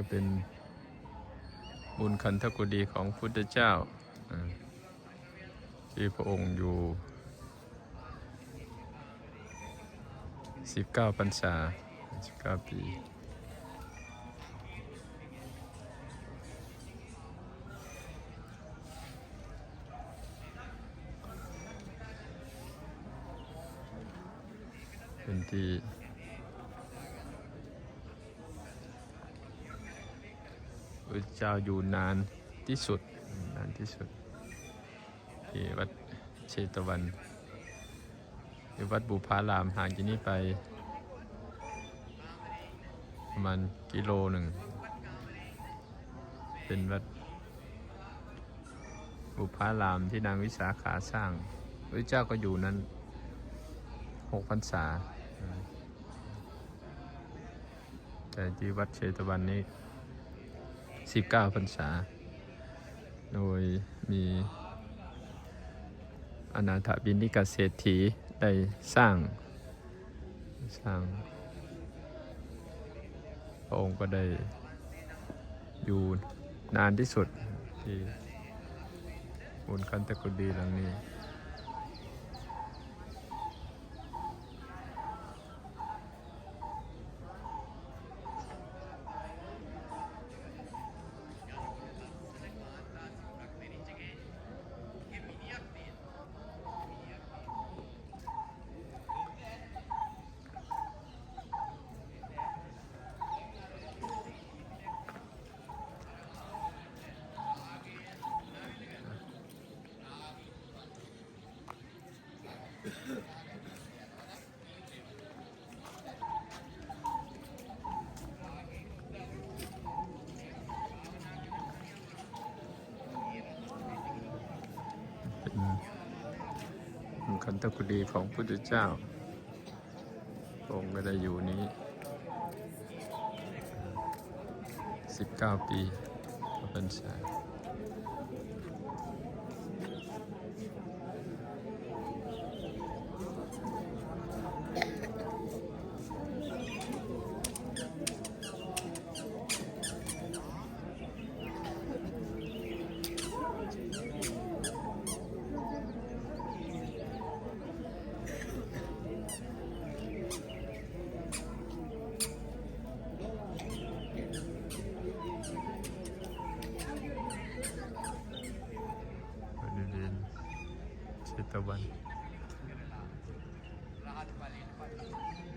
ก็เป็นบุญคันธกุฎีของพุทธเจ้า ที่พระองค์อยู่ 19พรรษา19 ปีเป็นที่ พระเจ้าอยู่นานที่สุดนานที่สุดที่วัดเชตวันที่วัดบุพารามห่างจากนี้ไป ประมาณกิโลหนึ่ง เป็นวัดบุพารามที่นางวิสาขาสร้าง พระเจ้าก็อยู่นั้นหกพรรษา แต่ที่วัดเชตวันนี้ 19พรรษา โดยมีอนาถบินิกาเศรษฐีได้สร้างสร้าง พระองค์ก็ได้อยู่นานที่สุดที่บุญคันตะกุดีหลังนี้ คันตะกุดีของพุทธเจ้าองค์ก็ได้อยู่นี้ 19 ปีพรรษาบริเว Itaban. Lahat palilipat.